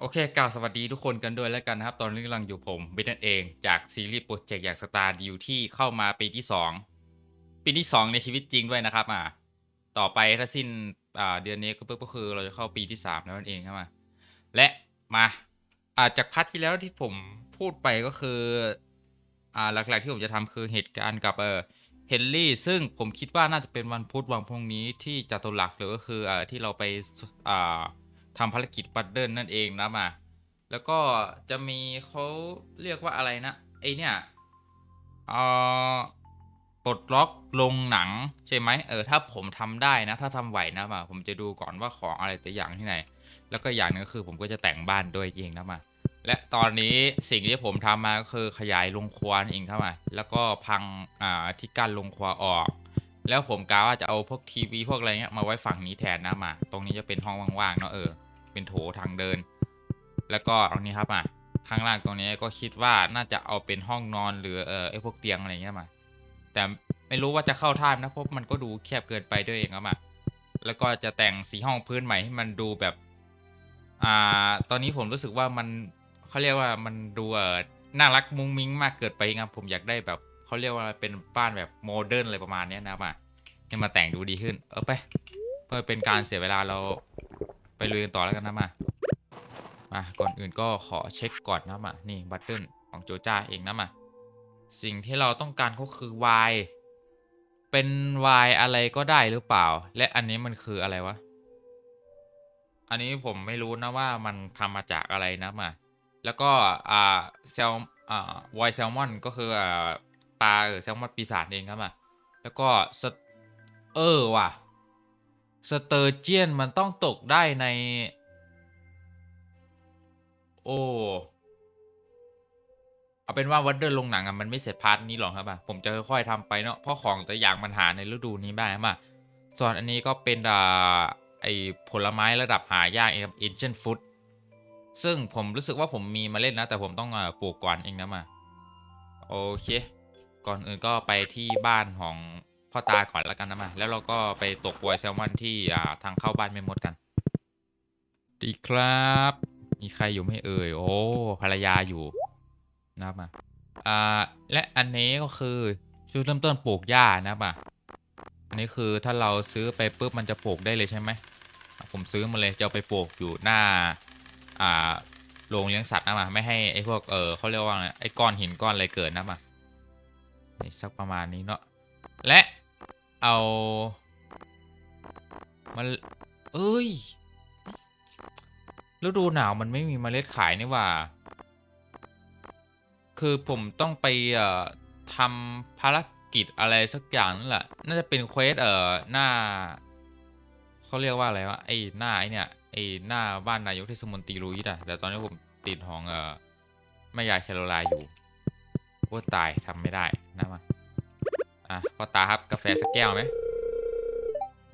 โอเคกล่าวสวัสดีทุกคนกันด้วยแล้วกันนะครับ ตอนนี้กำลังอยู่ผมเบนนั่นเองจากซีรีส์โปรเจกต์อย่างสตาร์ดิวที่เข้ามาปีที่สองปีที่สองในชีวิตจริงด้วยนะครับอ่าต่อไปถ้าสิ้นอ่าเดือนนี้ก็ก็คือเราจะเข้าปีที่สามแล้วนั่นเองครับมาและมาอ่าจากพาร์ทที่แล้วที่ผมพูดไปก็คืออ่าหลักๆที่ผมจะทำคือเหตุการณ์กับเออเฮนรี่ซึ่งผมคิดว่าน่าจะเป็นวันพุธวันพรุ่งนี้ที่จตุรัสหรือก็คืออ่าที่เราไปอ่า ทำภารกิจบัตเดิลนั่นเองนะมา แล้วก็จะมีเขาเรียกว่าอะไรนะไอเนี่ยเอ่อปลดล็อกลงหนังใช่ไหมเออถ้าผมทำได้นะ ถ้าทำไหวนะมาผมจะดูก่อนว่าของอะไรแต่อย่างที่ไหน แล้วก็อย่างหนึงก็คือผมก็จะแต่งบ้านด้วยเองนะมา และตอนนี้สิ่งที่ผมทำมาก็คือขยายโรงครัวนั่นเองครับมา แล้วก็พังอ่าที่กั้นโรงครัวออก แล้วผมกะว่าจะเอาพวกทีวีพวกอะไรเงี้ยมาไว้ฝั่งนี้แทนนะมา ตรงนี้จะเป็นห้องว่างๆเนาะเออ เป็นโถทางเดิน แล้วก็ตรงนี้ครับอะข้างล่างตรงนี้ก็คิดว่าน่าจะเอาเป็นห้องนอนหรือเออไอพวกเตียงอะไรเงี้ยมา แต่ไม่รู้ว่าจะเข้าท่ามนะเพราะมันก็ดูแคบเกินไปด้วยเองครับอะแล้วก็จะแต่งสีห้องพื้นใหม่ให้มันดูแบบ อ่า ตอนนี้ผมรู้สึกว่ามันเขาเรียกว่ามันดูเออน่ารักมุ้งมิ้งมากเกินไปครับผมอยากได้แบบ เขาเรียกว่าเป็นบ้านแบบโมเดิร์นอะไรประมาณนี้นะครับอะให้มาแต่งดูดีขึ้น เออไปเพื่อเป็นการเสียเวลาเราไปลุยกันต่อแล้วกันนะมามาก่อนอื่นก็ขอเช็คก่อนนะมานี่บัตเทิลของโจจ้าเองนะมาสิ่งที่เราต้องการก็คือ Y เป็น Y อะไรก็ได้หรือเปล่า และอันนี้มันคืออะไรวะ อันนี้ผมไม่รู้นะว่ามันทำมาจากอะไรนะมา แล้วก็อ่าแซลอ่าไวแซลมอนก็คืออ่า ปลาเออแซลมอนปีศาจเองครับมาแล้วก็เออว่ะสเตอร์เจียนมันต้องตกได้ใน โอ้เอาเป็นว่าวัดเดินลงหนังอะมันไม่เสร็จพาร์ทนี้หรอกครับอะผมจะค่อยๆทำไปเนาะเพราะของแต่อย่างมันหาในฤดูนี้ได้มาส่วนอันนี้ก็เป็นอ่าไอผลไม้ระดับหายากเองครับ Ancient Food ซึ่งผมรู้สึกว่าผมมีมาเล่นนะ แต่ผมต้องอ่าปลูกก่อนเองนะมาโอเค ก่อนอื่นก็ไปที่บ้านของพ่อตาก่อนแล้วกันนะมา แล้วเราก็ไปตกวอยแซลมอนที่อ่าทางเข้าบ้านไม่มดกัน ดีครับ มีใครอยู่ไม่เอ่ย โอ้ ภรรยาอยู่นะครับมาอ่า และอันนี้ก็คือชุดเริ่มต้นปลูกหญ้านะครับมาอันนี้คือถ้าเราซื้อไปปุ๊บมันจะปลูกได้เลยใช่ไหม ผมซื้อมาเลยจะไปปลูกอยู่หน้า อ่า โรงเลี้ยงสัตว์นะมา ไม่ให้ไอ้พวก เออเขาเรียกว่าไอ้ก้อนหินก้อนอะไรเกิดนะมา สักประมาณนี้เนาะและเอามันเอ้ยฤดูหนาวมันไม่มีเมล็ดขายนี่ว่า คือผมต้องไปทำภารกิจอะไรสักอย่างนั่นแหละ น่าจะเป็นเควสเอ่อหน้าเขาเรียกว่าอะไรวะไอ้หน้าไอ้เนี่ยไอ้หน้าบ้านนายกเทศมนตรีลุยส์อะแต่ตอนนี้ผมติดของเอ่อแม่ยายแคโรไลน์อยู่ว่าตายทำไม่ได้ นะมาอะพ่อตาครับกาแฟสักแก้วไหม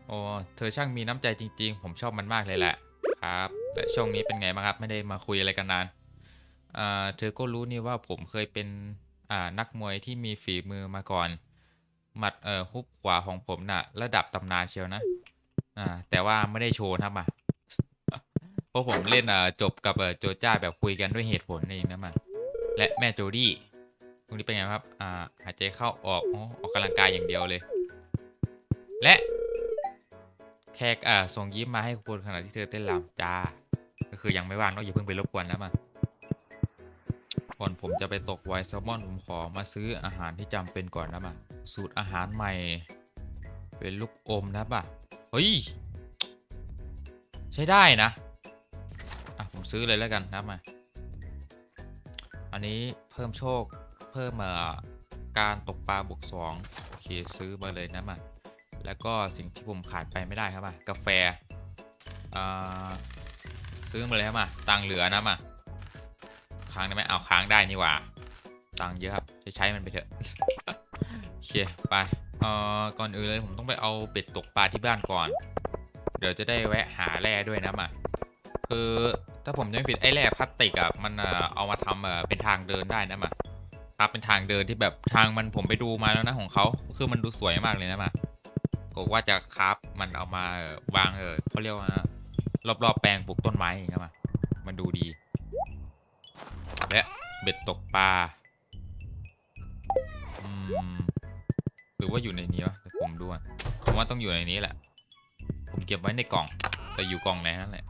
โอ้เธอช่างมีน้ำใจจริง ๆ ผมชอบมันมากเลยแหละครับและช่วงนี้เป็นไงบ้างครับไม่ได้มาคุยอะไรกันนานอ่าเธอก็รู้นี่ว่าผมเคยเป็นอ่านักมวยที่มีฝีมือมาก่อน หมัดเอ่อฮุบขวาของผมน่ะ ระดับตำนานเชียวนะอ่าแต่ว่าไม่ได้โชว์นะมาเพราะผมเล่นอ่าจบกับโจจ้าแบบคุยกันด้วยเหตุผลนี่เองนะมาและแม่โจดี้ ตรงนี้เป็นไงครับ อ่า หายใจเข้าออกอ๋อออกกำลังกายอย่างเดียวเลย และแขกอ่าส่งยิ้มมาให้คุณขณะที่เธอเต้นรำจ้า ก็คือยังไม่ว่างเนอะอย่าเพิ่งไปรบกวนนะมาก่อนผมจะไปตกไวแซลมอนผมขอมาซื้ออาหารที่จำเป็นก่อนนะมาสูตรอาหารใหม่ เป็นลูกอมนะป่ะเฮ้ย ใช้ได้นะ อะ ผมซื้อเลยแล้วกันนะมา อันนี้เพิ่มโชค เพิ่มเอ่อการตกปลาบวกสองโอเคซื้อมาเลยนะมาแล้วก็สิ่งที่ผมขาดไปไม่ได้ครับอะกาแฟอ่าซื้อมาเลยครับมาตังเหลือนะมาค้างได้ไหมเอาค้างได้นี่หว่าตังเยอะครับใช้ใช้มันไปเถอะโอเคไปเอ่อก่อนอื่นเลยผมต้องไปเอาเบ็ดตกปลาที่บ้านก่อน เดี๋ยวจะได้แวะหาแร่ด้วยนะมาคือถ้าผมจำไม่ผิดไอ้แร่พลาสติกอะมันเอามาทำเป็นทางเดินได้นะมา ครับเป็นทางเดินที่แบบทางมันผมไปดูมาแล้วนะของเขาคือมันดูสวยมากเลยนะมาผมว่าจะคราฟมันเอามาวางเออเขาเรียกว่านะรอบๆแปลงปลูกต้นไม้อย่างเงี้ยมามันดูดี และเบ็ดตกปลาอืมหรือว่าอยู่ในนี้วะผมดูก่อนผมว่าต้องอยู่ในนี้แหละ ผมเก็บไว้ในกล่อง แต่อยู่กล่องไหนนั่นแหละ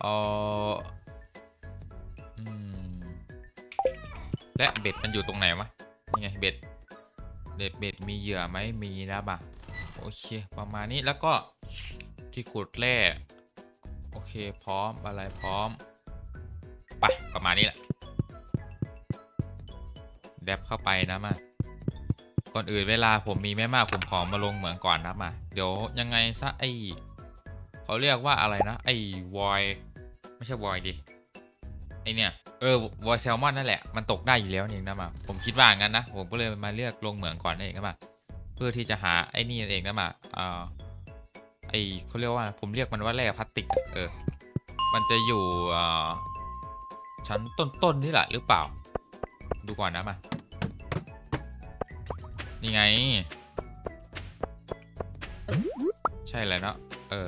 เอออืม และเบ็ดมันอยู่ตรงไหนวะนี่ไงเบ็ดเบ็ดเบ็ดมีเหยื่อไหมมีนะบ่ะโอเค ประมาณนี้แล้วก็ที่ขุดแร่โอเคพร้อมอะไรพร้อม ไปประมาณนี้แหละแดบเข้าไปนะมาก่อนอื่นเวลาผมมีไม่มากผมขอมาลงเหมืองก่อนนะมา เดี๋ยวยังไงซะไอเขาเรียกว่าอะไรนะไอวอยไม่ใช่วอยดิไอเนี่ย เออวอยแซลมอนนั่นแหละมันตกได้อยู่แล้วนี่เองนะมาผมคิดว่างั้นนะผมก็เลยมาเลือกลงเหมืองก่อนนั่นเองนะมาเพื่อที่จะหาไอ้นี่นั่นเองนะมาเอ่อไอเขาเรียกว่าผมเรียกมันว่าแร่พลาสติกเออมันจะอยู่อ่อชั้นต้นๆนี่แหละหรือเปล่า ดูก่อนนะมานี่ไง ใช่เลยเนาะเออ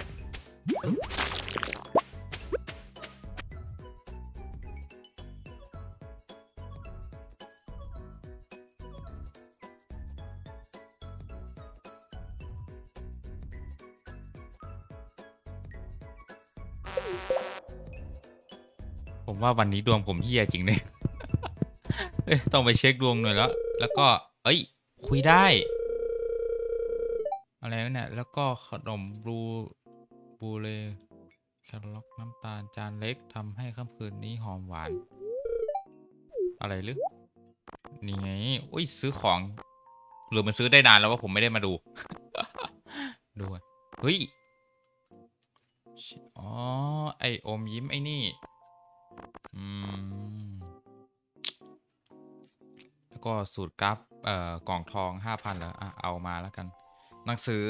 ผมว่าวันนี้ดวงผมเฮียจริงเนี่ยเอ้ยต้องไปเช็คดวงหน่อยแล้ว แล้วก็ เอ้ย คุยได้ อะไรเนี่ยแล้วก็ขนมบลูบูเลยแครอทน้ำตาลจานเล็กทำให้ค่ำคืนนี้หอมหวาน อะไรหรือนี่ไงอุ้ยซื้อของหรือมันซื้อได้นานแล้วว่าผมไม่ได้มาดูดูก่อนเฮ้ย อ๋อ ไออมยิ้มไอ้นี่ แล้วก็สูตรกราฟเอ่อกล่องทองห้าพันแล้วอะเอามาแล้วกัน หนังสือ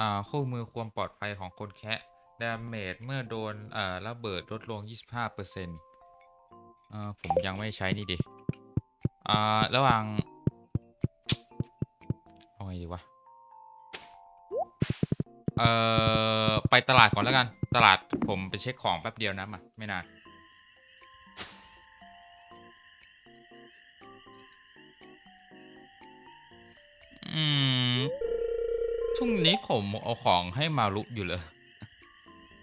อ่าคู่มือความปลอดภัยของคนแคะดาเมจเมื่อโดนเอ่อระเบิดลดลง 25เปอร์เซ็นต์อ่าผมยังไม่ใช้นี่ดิอ่าระหว่างเอาไงดีวะเอ่อไปตลาดก่อนแล้วกัน ตลาดผมไปเช็คของแป๊บเดียวนะมาไม่นาน อืมช่วงนี้ผมเอาของให้มารุอยู่เลย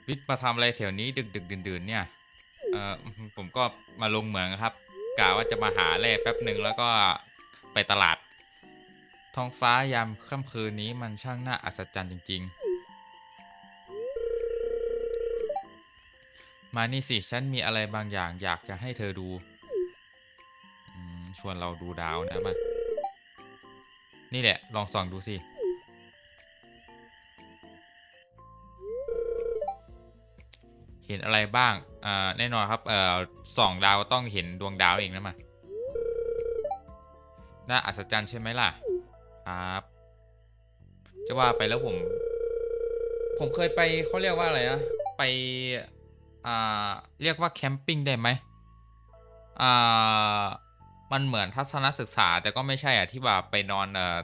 วิทย์มาทำอะไรแถวนี้ดึกดึกดื่นดื่นๆเนี่ย เอ่อผมก็มาลงเหมืองครับกะว่าจะมาหาแร่แป๊บหนึ่งแล้วก็ไปตลาด ท้องฟ้ายามค่ำคืนนี้มันช่างน่าอัศจรรย์จริง ๆ มานี่สิ ฉันมีอะไรบางอย่างอยากจะให้เธอดูอชวนเราดูดาวนะมา นี่แหละ ลองส่องดูสิ เห็นอะไรบ้าง อ่า แน่นอนครับ เอ่อส่องดาวต้องเห็นดวงดาวเองนะมาน่าอัศจรรย์ใช่ไหมล่ะ ครับ จะว่าไปแล้วผม ผมเคยไปเขาเรียกว่าอะไรนะ ไป อ่า เรียกว่าแคมปิ้งได้ไหมอ่า มันเหมือนทัศนศึกษา แต่ก็ไม่ใช่อะที่ว่าไปนอนเอ่อ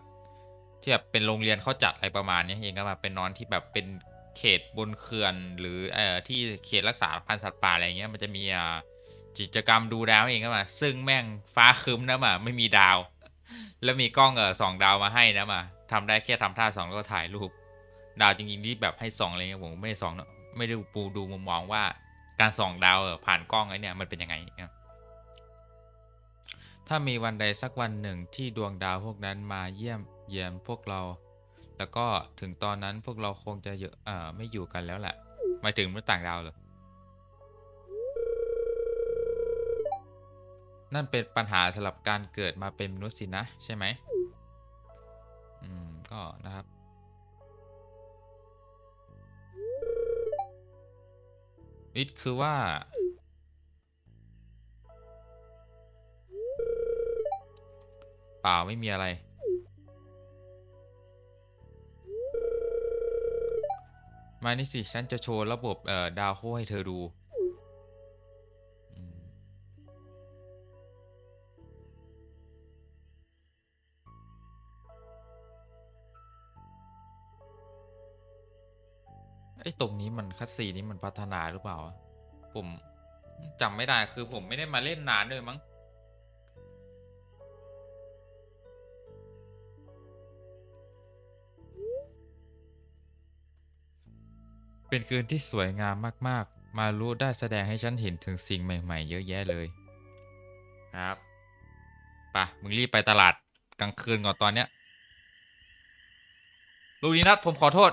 ที่แบบเป็นโรงเรียนเขาจัดอะไรประมาณนี้เองก็มาเป็นนอนที่แบบเป็นเขตบนเขื่อนหรือเอ่อที่เขตรักษาพันธุ์สัตว์ป่าอะไรเงี้ยมันจะมีอ่ากิจกรรมดูดาวเองก็มา ซึ่งแม่งฟ้าครึ้มนะมาไม่มีดาว แล้วมีกล้องเออส่องดาวมาให้นะมาทำได้แค่ทำท่าส่องแล้วก็ถ่ายรูป ดาวจริงๆที่แบบให้ส่องอะไรเงี้ยผมไม่ได้ส่องเนอะไม่ได้ปูดูมุมมองว่าการส่องดาวเออผ่านกล้องไอ้เนี่ยมันเป็นยังไงเนี่ย ถ้ามีวันใดสักวันหนึ่งที่ดวงดาวพวกนั้นมาเยี่ยมเยียมพวกเรา แล้วก็ถึงตอนนั้นพวกเราคงจะเยอะเอ่อไม่อยู่กันแล้วแหละหมายถึงมนุษย์ต่างดาวเหรอนั่นเป็นปัญหาสำหรับการเกิดมาเป็นมนุษย์สินะ ใช่ไหมอืม ก็นะครับวิทย์คือว่า เปล่าไม่มีอะไร มานี่สิฉันจะโชว์ระบบเอ่อดาวโคให้เธอดูไอ้ตรงนี้มันคัสซีนี้มันพัฒนาหรือเปล่า ผมจำไม่ได้คือผมไม่ได้มาเล่นนานด้วยมั้ง เป็นคืนที่สวยงามมากๆ มารู้ได้แสดงให้ฉันเห็นถึงสิ่งใหม่ ๆ เยอะแยะเลย ครับปะมึงรีบไปตลาดกลางคืนก่อนตอนเนี้ยลูกนี้นัดผมขอโทษ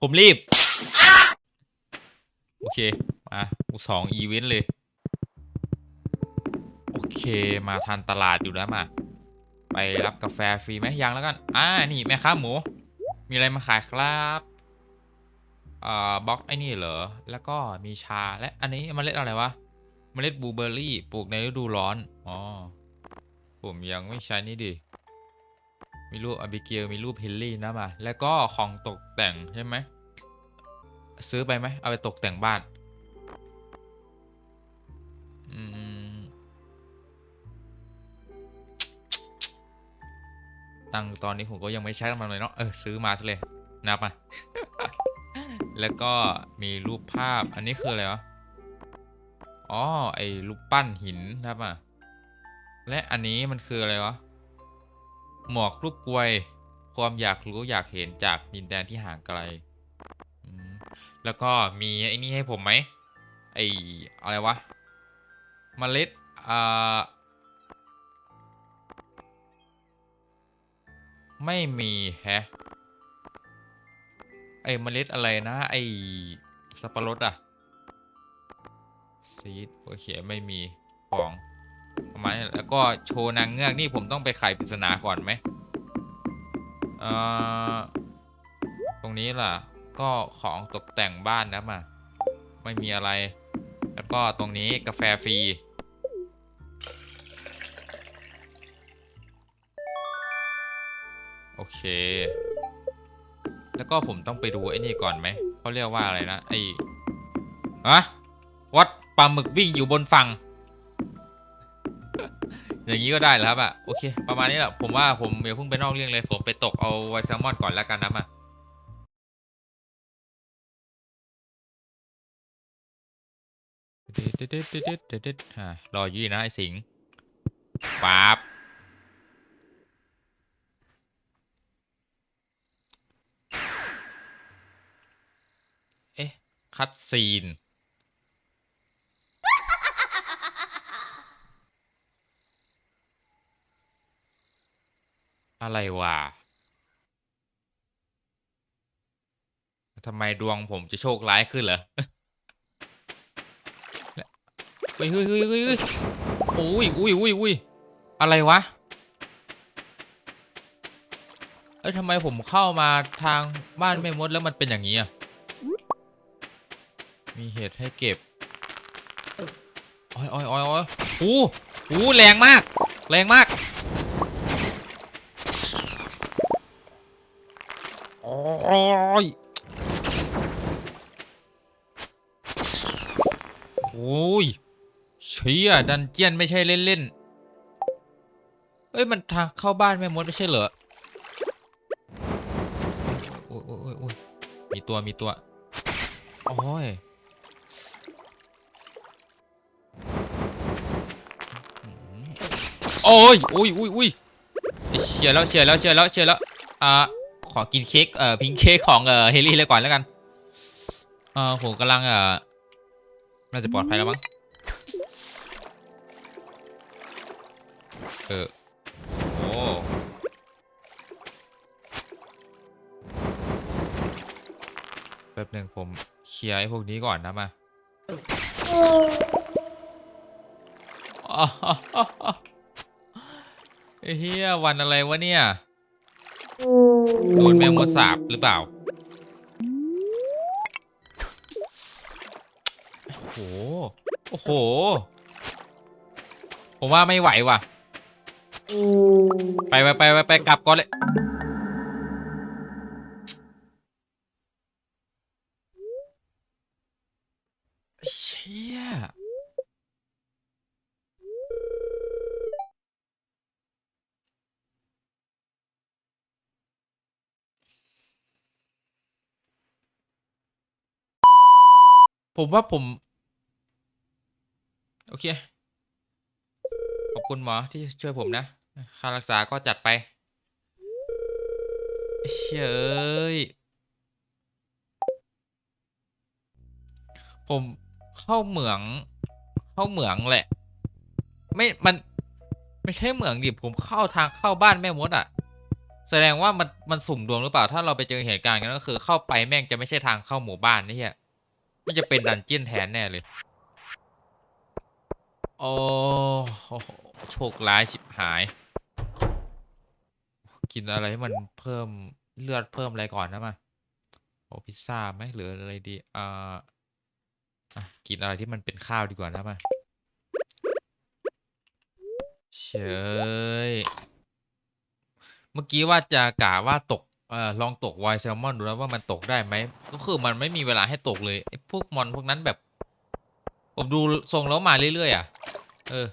ผมรีบ โอเค มากูสองอีเวนต์เลย โอเค มาทันตลาดอยู่แล้วมา ไปรับกาแฟฟรีไหมยังแล้วกัน อ่า นี่ แม่ค้าหมู มีอะไรมาขายครับ บล็อกไอ้นี่เหรอ แล้วก็มีชาและอันนี้เมล็ดอะไรวะเมล็ดบลูเบอร์รี่ปลูกในฤดูร้อน อ๋อ ผมยังไม่ใช้นี่ดิ มีรูปอบิเกลมีรูปเฮนรี่นะมา แล้วก็ของตกแต่งใช่ไหม ซื้อไปไหม เอาไปตกแต่งบ้าน อืม ตังตอนนี้ผมก็ยังไม่ใช้มันเลยเนาะ เออซื้อมาซะเลยนับมา แล้วก็มีรูปภาพ อันนี้คืออะไรวะ อ๋อ ไอ้รูปปั้นหินครับอะ และอันนี้มันคืออะไรวะ หมวกรูปกลวย ความอยากรู้อยากเห็นจากดินแดนที่ห่างไกล แล้วก็มีไอ้นี่ให้ผมไหม ไอ้อะไรวะเมล็ด อ่า ไม่มีแฮะ ไอ้เมล็ดอะไรนะ ไอ้สับปะรดอะซีดโอเคไม่มีของประมาณนี้แล้วก็โชว์นางเงือกนี่ผมต้องไปไขปริศนาก่อนไหมเอ่อตรงนี้ล่ะ ก็ของตกแต่งบ้านนะมาไม่มีอะไร แล้วก็ตรงนี้กาแฟฟรีโอเค แล้วก็ผมต้องไปดูไอ้นี่ก่อนไหมเขาเรียกว่าอะไรนะไอ้อะวัดปลาหมึกวิ่งอยู่บนฝั่ง อย่างนี้ก็ได้แล้วครับอะโอเค ประมาณนี้แหละผมว่าผมอย่าเพิ่งไปนอกเรื่องเลย ผมไปตกเอาไวแซลมอนก่อนแล้วกันนะมาอะรออยู่นะไอ้สิงป๊าบ เอ๊ะ คัดซีน อะไรวะทำไมดวงผมจะโชคร้ายขึ้นเหรอเฮ้ยเฮ้ยเฮ้ยเฮ้ยอุ้ยอุ้ยอุ้ยอุ้ยอะไรวะ เอ้ยทำไมผมเข้ามาทางบ้านแม่มดแล้วมันเป็นอย่างนี้อะ มีเห็ดให้เก็บโอ้ยโอ้ยโอ้ยโอ้ยโอ้โหแรงมาก แรงมากโอ้ยโอ้ยเชี่ยดันเจียนไม่ใช่เล่นๆเอ้ย มันทางเข้าบ้านแม่มดไม่ใช่เหรอ โอ้ยโอ้ยโอ้ยโอ้ยมีตัวมีตัว โอ้ย โอ้ยอุ้ยอุ้ยอุ้ยเชียร์แล้วเชียร์แล้วเชียร์แล้วเชียร์แล้วอ่าขอกินเค้กเอ่อพิงเค้กของเอ่อเฮลี่เลยก่อนแล้วกันเอ่อผมกำลังเอ่อน่าจะปลอดภัยแล้วมั้งเออโอ้แป๊บหนึ่งผมเคลียร์ไอ้พวกนี้ก่อนนะมาไอ้ เฮียวันอะไรวะเนี่ย โดนแมงมดสาบหรือเปล่า โอ้โห โอ้โห ผมว่าไม่ไหวว่ะ ไปไปไปไปไปกลับก่อนเลย เชี่ย ผมว่าผม โอเค ขอบคุณหมอที่ช่วยผมนะ ค่ารักษาก็จัดไป เชยผมเข้าเหมือง เข้าเหมืองแหละ ไม่ มัน ไม่ใช่เหมืองดิผมเข้าทางเข้าบ้านแม่มดอะแสดงว่ามัน มันสุ่มดวงหรือเปล่า ถ้าเราไปเจอเหตุการณ์กันก็คือ เข้าไปแม่งจะไม่ใช่ทางเข้าหมู่บ้านนี่เฮี ยมันจะเป็นดันเจี้ยนแทนแน่เลย โอ้โหโชคร้ายชิบหาย กินอะไรให้มันเพิ่มเลือดเพิ่มอะไรก่อนนะมาโอ้พิซซ่าไหมหรืออะไรดีอ่ากินอะไรที่มันเป็นข้าวดีกว่านะมาเชยเมื่อกี้ว่าจะกะว่าตก เอ่อลองตกไวแซลมอนดูแล้วว่ามันตกได้ไหมก็คือมันไม่มีเวลาให้ตกเลยไอ้พวกมอนพวกนั้นแบบ ผมดูทรงแล้วมาเรื่อยๆอะ เออ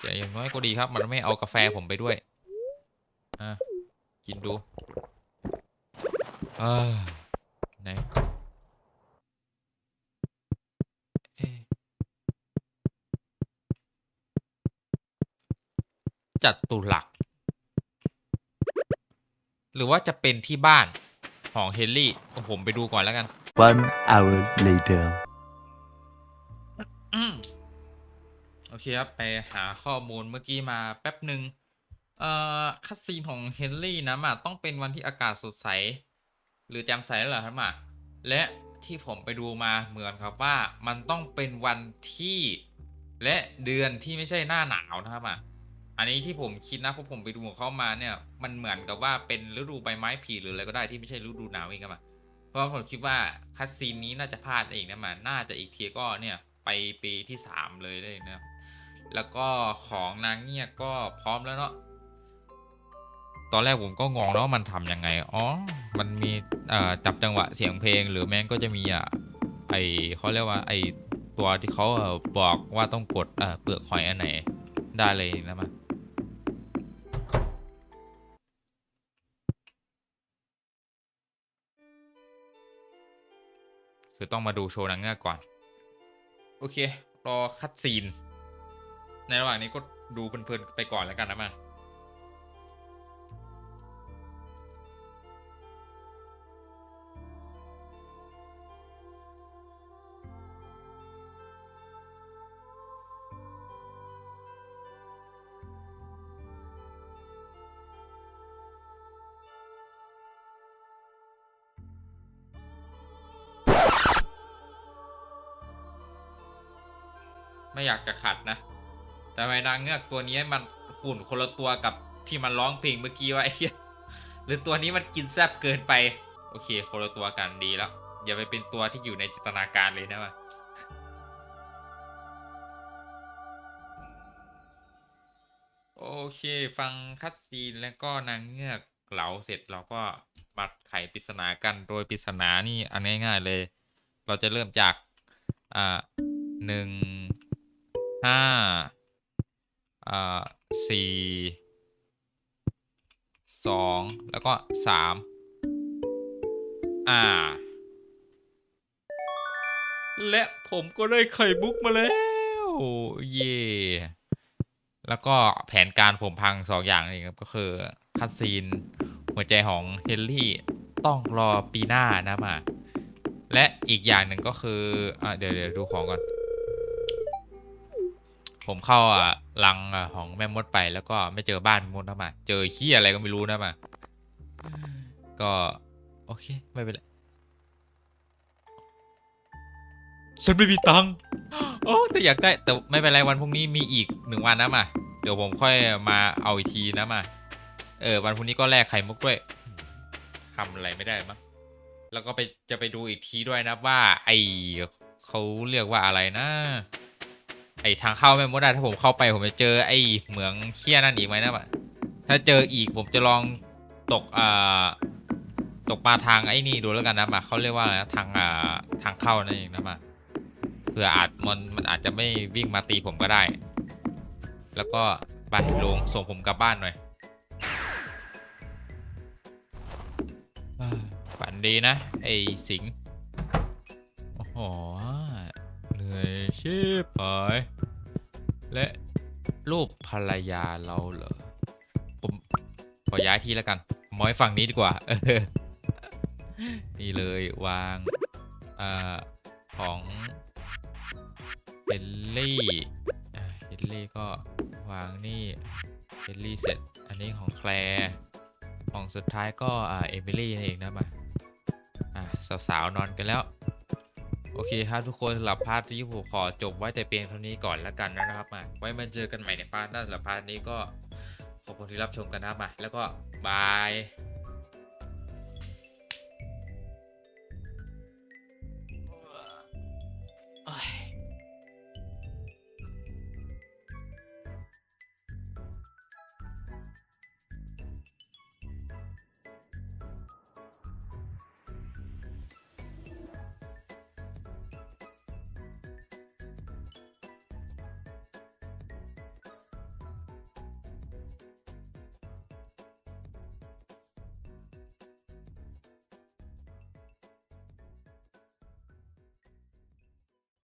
แต่อย่างน้อยก็ดีครับ มันไม่เอากาแฟผมไปด้วย อะ กินดูเออไหนจัดตุลัก หรือว่าจะเป็นที่บ้านของเฮนรี่ผมไปดูก่อนแล้วกัน One hour later. อืมโอเคครับ ไปหาข้อมูลเมื่อกี้มาแป๊บหนึ่งเอ่อคัสซีนของเฮนรี่นะมาต้องเป็นวันที่อากาศสดใส หรือแจ่มใสแล้วเหรอครับมาและที่ผมไปดูมาเหมือนครับว่ามันต้องเป็นวันที่ และเดือนที่ไม่ใช่หน้าหนาวนะครับอะ อันนี้ที่ผมคิดนะเพราะผมไปดูของเขามาเนี่ย มันเหมือนกับว่าเป็นฤดูใบไม้ผลิหรืออะไรก็ได้ที่ไม่ใช่ฤดูหนาวเองครับมาเพราะผมคิดว่าคัสซีนนี้น่าจะพลาดเองนะมันน่าจะอีกทีก็เนี่ยไปปีที่สามเลยเลยนะแล้วก็ของนางเงียก็พร้อมแล้วเนาะตอนแรกผมก็งงแล้วว่ามันทำยังไง อ๋อ มันมีจับจังหวะเสียงเพลงหรือแม่งก็จะมีอะไอเขาเรียกว่าไอตัวที่เขาบอกว่าต้องกดเอ่อเปลือกหอยอันไหนได้เลยนะมัน คือต้องมาดูโชว์นางเงือกก่อน โอเค รอคัดซีน ในระหว่างนี้ก็ดูเพลินๆไปก่อนแล้วกันนะมา ไม่อยากจะขัดนะ แต่ไมนางเงือกตัวนี้มันหุ่นคนละตัวกับที่มันร้องเพลงเมื่อกี้ว่าไอ้เหี้ยหรือตัวนี้มันกินแซบเกินไป โอเคคนละตัวกันดีแล้ว อย่าไปเป็นตัวที่อยู่ในจินตนาการเลยนะวะโอเค ฟังคัดซีนแล้วก็นางเงือกเหลาเสร็จเราก็มาไขปริศนากันโดยปริศนานี่อันง่ายๆเลย เราจะเริ่มจาก อ่าหนึ่ง ห้าอ่าสี่สองแล้วก็สามอ่า และผมก็ได้ไข่มุกมาแล้ว เย่แล้วก็แผนการผมพังสองอย่างนี่ครับ ก็คือคัดซีน หัวใจของเฮนรี่ต้องรอปีหน้านะมา และอีกอย่างหนึ่งก็คืออเดี๋ยวเดี๋ยวดูของก่อน ผมเข้าอะรังอะของแม่มดไปแล้วก็ไม่เจอบ้านแม่มดนะมา เจอขี้อะไรก็ไม่รู้นะมา ก็โอเคไม่เป็นไรฉันไม่มีตังค์โอ้แต่อยากได้แต่ไม่เป็นไรวันพรุ่งนี้มีอีกหนึ่งวันนะมา เดี๋ยวผมค่อยมาเอาอีกทีนะมา เออวันพรุ่งนี้ก็แลกไข่มุกด้วยทำอะไรไม่ได้มั้งแล้วก็ไปจะไปดูอีกทีด้วยนะว่า ไอเขาเรียกว่าอะไรนะ ไอทางเข้าแม่มดอะถ้าผมเข้าไปผมจะเจอไอเหมืองเคี้ยนั่นอีกไหมนะบะถ้าเจออีกผมจะลองตกอ่าตกปลาทางไอ้นี่ดูแล้วกันนะมาเขาเรียกว่าอะไรนะทางอ่าทางเข้านั่นเองนะมาเผื่ออาจมันมันอาจจะไม่วิ่งมาตีผมก็ได้ แล้วก็ไปลงส่งผมกลับบ้านหน่อยฝันดีนะไอ้สิงห์อ๋อเห นื่อยชิบหายและรูปภรรยาเราเหรอ ผมขอย้ายที่แล้วกันมอยฝั่งนี้ดีกว่า นี่เลยวางอของเฮนรี่เฮนรี่ก็วางนี่เฮนรี่เสร็จ อันนี้ของแคลร์ของสุดท้ายก็อ่าเอมิลี่นั่นเองนะมาสาวๆนอนกันแล้ว โอเคครับทุกคนสำหรับพาร์ทที่ผมขอจบไว้แต่เพียงเท่านี้ก่อนแล้วกันนะครับมาไว้มาเจอกันใหม่ในพาร์ทหน้าสำหรับพาร์ทนี้ก็ขอบคุณที่รับชมกันนะครับมาแล้วก็บาย